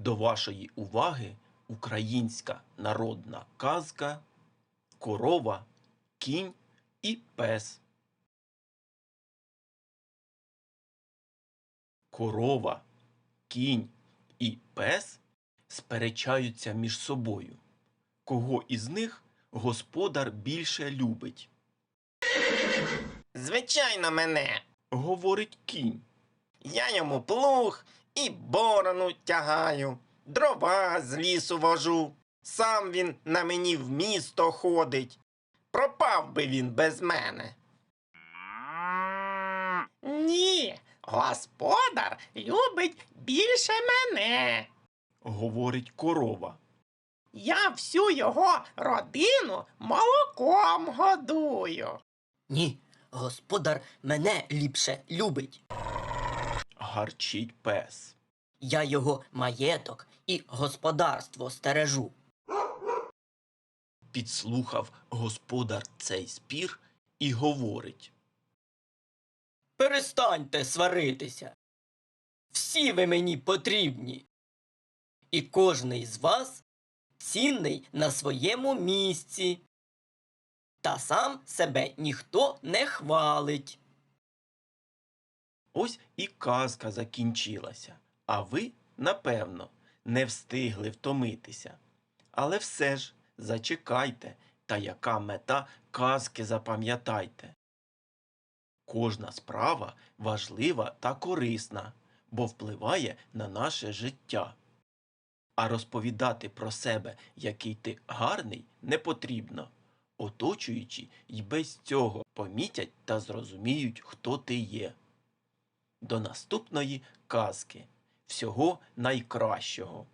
До вашої уваги українська народна казка Корова, кінь і пес. Корова, кінь і пес сперечаються між собою. Кого із них господар більше любить? Звичайно, мене. Говорить кінь. Я йому плуг і борону тягаю, дрова з лісу вожу. Сам він на мені в місто ходить. Пропав би він без мене. Ні, господар любить більше мене. Говорить корова. Я всю його родину молоком годую. Ні, господар мене ліпше любить. Гарчить пес. Я його маєток і господарство стережу. Підслухав господар цей спір і говорить. Перестаньте сваритися. Всі ви мені потрібні. І кожний з вас цінний на своєму місці. Та сам себе ніхто не хвалить. Ось і казка закінчилася, а ви, напевно, не встигли втомитися. Але все ж зачекайте, та яка мета казки запам'ятайте. Кожна справа важлива та корисна, бо впливає на наше життя. А розповідати про себе, який ти гарний, не потрібно. Оточуючі й без цього помітять та зрозуміють, хто ти є. До наступної казки. Всього найкращого!